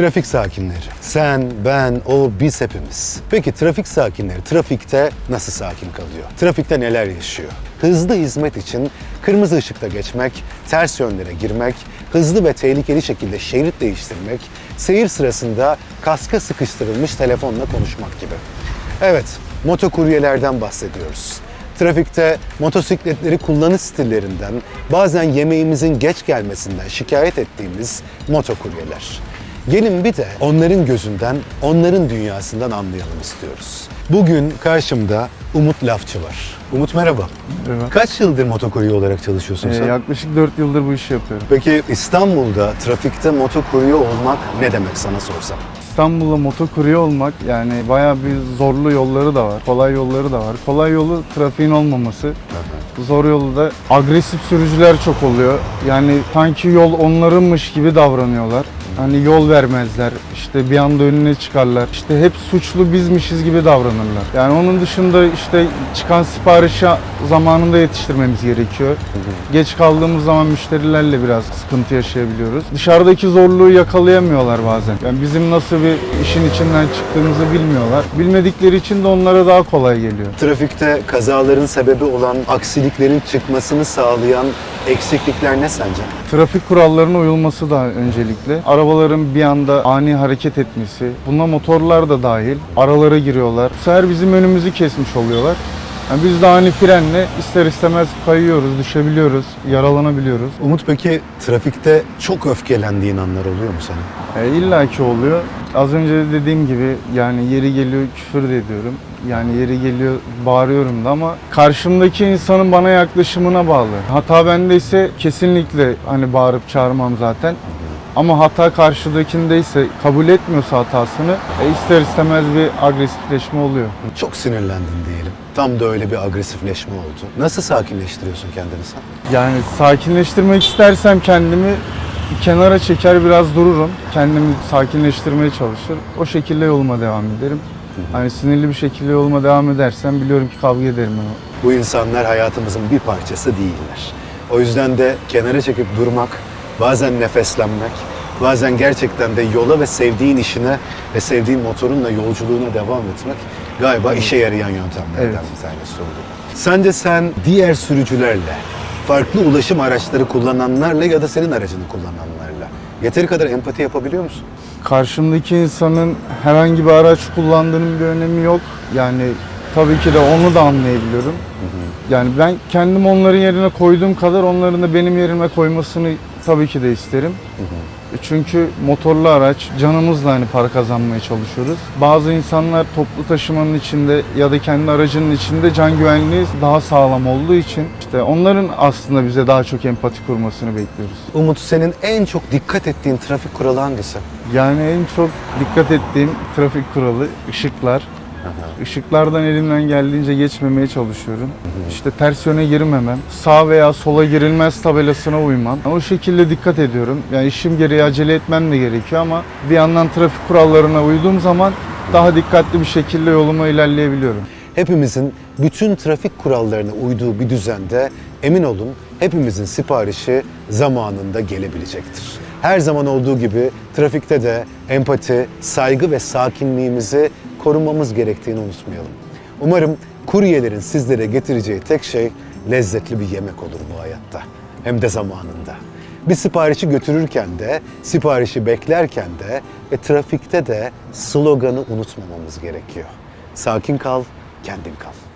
Trafik sakinleri. Sen, ben, o, biz hepimiz. Peki trafik sakinleri trafikte nasıl sakin kalıyor? Trafikte neler yaşıyor? Hızlı hizmet için kırmızı ışıkta geçmek, ters yönlere girmek, hızlı ve tehlikeli şekilde şerit değiştirmek, seyir sırasında kaska sıkıştırılmış telefonla konuşmak gibi. Evet, motokuryelerden bahsediyoruz. Trafikte motosikletleri kullanış stillerinden, bazen yemeğimizin geç gelmesinden şikayet ettiğimiz motokuryeler. Gelin bir de onların gözünden, onların dünyasından anlayalım istiyoruz. Bugün karşımda Umut Lafçı var. Umut merhaba. Merhaba. Kaç yıldır motokurye olarak çalışıyorsun Ee, sen? yaklaşık 4 yıldır bu işi yapıyorum. Peki İstanbul'da trafikte motokurye olmak ne demek sana sorsam? İstanbul'da motokurye olmak yani bayağı bir zorlu yolları da var, kolay yolları da var. Kolay yolu trafiğin olmaması. Zor yolu da agresif sürücüler çok oluyor. Yani sanki yol onlarınmış gibi davranıyorlar. Hani yol vermezler, işte bir anda önüne çıkarlar. İşte hep suçlu bizmişiz gibi davranırlar. Yani onun dışında işte çıkan siparişi zamanında yetiştirmemiz gerekiyor. Geç kaldığımız zaman müşterilerle biraz sıkıntı yaşayabiliyoruz. Dışarıdaki zorluğu yakalayamıyorlar bazen. Yani bizim nasıl bir işin içinden çıktığımızı bilmiyorlar. Bilmedikleri için de onlara daha kolay geliyor. Trafikte kazaların sebebi olan aksiliklerin çıkmasını sağlayan eksiklikler ne sence? Trafik kurallarına uyulması da öncelikle. Arabaların bir anda ani hareket etmesi, buna motorlar da dahil. Aralara giriyorlar. Bu sefer bizim önümüzü kesmiş oluyorlar. Yani biz de ani frenle ister istemez kayıyoruz, düşebiliyoruz, yaralanabiliyoruz. Umut peki trafikte çok öfkelendiğin anlar oluyor mu senin? E, İlla ki oluyor. Az önce de dediğim gibi yani yeri geliyor küfür de ediyorum. Yani yeri geliyor bağırıyorum da ama karşımdaki insanın bana yaklaşımına bağlı. Hata bendeyse kesinlikle hani bağırıp çağırmam zaten. Ama hata karşıdakindeyse kabul etmiyorsa hatasını e, ister istemez bir agresifleşme oluyor. Çok sinirlendin diyelim. Tam da öyle bir agresifleşme oldu. Nasıl sakinleştiriyorsun kendini sen? Yani sakinleştirmek istersem kendimi kenara çeker biraz dururum. Kendimi sakinleştirmeye çalışır. O şekilde yoluma devam ederim. Hani sinirli bir şekilde yoluma devam edersem biliyorum ki kavga ederim. ama. Bu insanlar hayatımızın bir parçası değiller. O yüzden de kenara çekip durmak, bazen nefeslenmek, bazen gerçekten de yola ve sevdiğin işine ve sevdiğin motorunla yolculuğuna devam etmek galiba işe yarayan yöntemlerden Evet. bir tanesi oldu. Sence sen diğer sürücülerle, farklı ulaşım araçları kullananlarla ya da senin aracını kullananlarla yeteri kadar empati yapabiliyor musun? Karşımdaki insanın herhangi bir araç kullandığının bir önemi yok. Yani tabii ki de onu da anlayabiliyorum. Yani ben kendim onların yerine koyduğum kadar onların da benim yerime koymasını tabii ki de isterim. E Çünkü motorlu araç canımızla hani para kazanmaya çalışıyoruz. Bazı insanlar toplu taşımanın içinde ya da kendi aracının içinde can güvenliği daha sağlam olduğu için işte onların aslında bize daha çok empati kurmasını bekliyoruz. Umut senin en çok dikkat ettiğin trafik kuralı hangisi? Yani en çok dikkat ettiğim trafik kuralı ışıklar. Işıklardan elimden geldiğince geçmemeye çalışıyorum. İşte ters yöne girmemem. Sağ veya sola girilmez tabelasına uymam. O şekilde dikkat ediyorum. Yani işim gereği acele etmem de gerekiyor ama bir yandan trafik kurallarına uyduğum zaman daha dikkatli bir şekilde yoluma ilerleyebiliyorum. Hepimizin bütün trafik kurallarına uyduğu bir düzende emin olun hepimizin siparişi zamanında gelebilecektir. Her zaman olduğu gibi trafikte de empati, saygı ve sakinliğimizi korumamız gerektiğini unutmayalım. Umarım kuryelerin sizlere getireceği tek şey lezzetli bir yemek olur bu hayatta. Hem de zamanında. Bir siparişi götürürken de, siparişi beklerken de ve trafikte de sloganı unutmamamız gerekiyor. Sakin kal, kendin kal.